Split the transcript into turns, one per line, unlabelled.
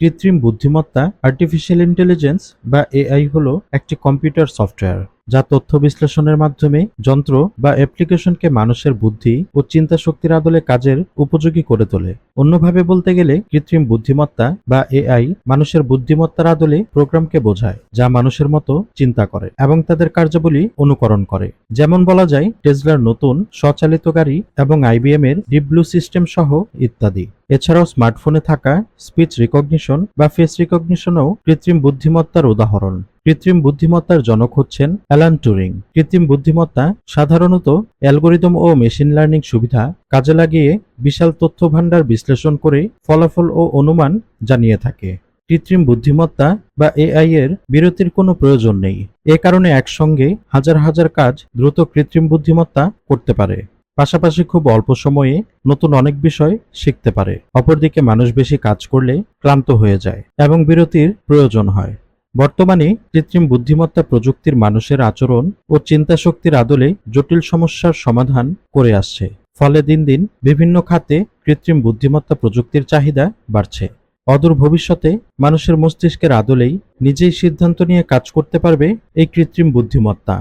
কৃত্রিম বুদ্ধিমত্তা artificial intelligence বা এআই হলো একটি কম্পিউটার সফটওয়্যার যা তথ্য বিশ্লেষণের মাধ্যমে যন্ত্র বা অ্যাপ্লিকেশনকে মানুষের বুদ্ধি ও চিন্তা শক্তির আদলে কাজের উপযোগী করে তোলে। অন্যভাবে বলতে গেলে, কৃত্রিম বুদ্ধিমত্তা বা এআই মানুষের বুদ্ধিমত্তার আদলে প্রোগ্রামকে বোঝায়, যা মানুষের মতো চিন্তা করে এবং তাদের কার্যাবলী অনুকরণ করে। যেমন বলা যায়, টেসলার নতুন, স্বচালিত গাড়ি এবং আইবিএম এর ডিপ ব্লু সিস্টেম সহ ইত্যাদি। এছাড়াও স্মার্টফোনে থাকা স্পিচ রিকগনিশন বা ফেস রিকগনিশনও কৃত্রিম বুদ্ধিমত্তার উদাহরণ। কৃত্রিম বুদ্ধিমত্তার জনক হচ্ছেন অ্যালান টুরিং। কৃত্রিম বুদ্ধিমত্তা সাধারণত অ্যালগোরিদম ও মেশিন লার্নিং সুবিধা কাজে লাগিয়ে বিশাল তথ্য ভাণ্ডার বিশ্লেষণ করে ফলাফল ও অনুমান জানিয়ে থাকে। কৃত্রিম বুদ্ধিমত্তা বা এআই এর বিরতির কোনো প্রয়োজন নেই। এ কারণে একসঙ্গে হাজার হাজার কাজ দ্রুত কৃত্রিম বুদ্ধিমত্তা করতে পারে। পাশাপাশি খুব অল্প সময়ে নতুন অনেক বিষয় শিখতে পারে। অপরদিকে মানুষ বেশি কাজ করলে ক্লান্ত হয়ে যায় এবং বিরতির প্রয়োজন হয়। বর্তমানে কৃত্রিম বুদ্ধিমত্তা প্রযুক্তির মানুষের আচরণ ও চিন্তা শক্তির আদলে জটিল সমস্যার সমাধান করে আসছে। ফলে দিন দিন বিভিন্ন খাতে কৃত্রিম বুদ্ধিমত্তা প্রযুক্তির চাহিদা বাড়ছে। অদূর ভবিষ্যতে মানুষের মস্তিষ্কের আদলেই নিজেই সিদ্ধান্ত নিয়ে কাজ করতে পারবে এই কৃত্রিম বুদ্ধিমত্তা।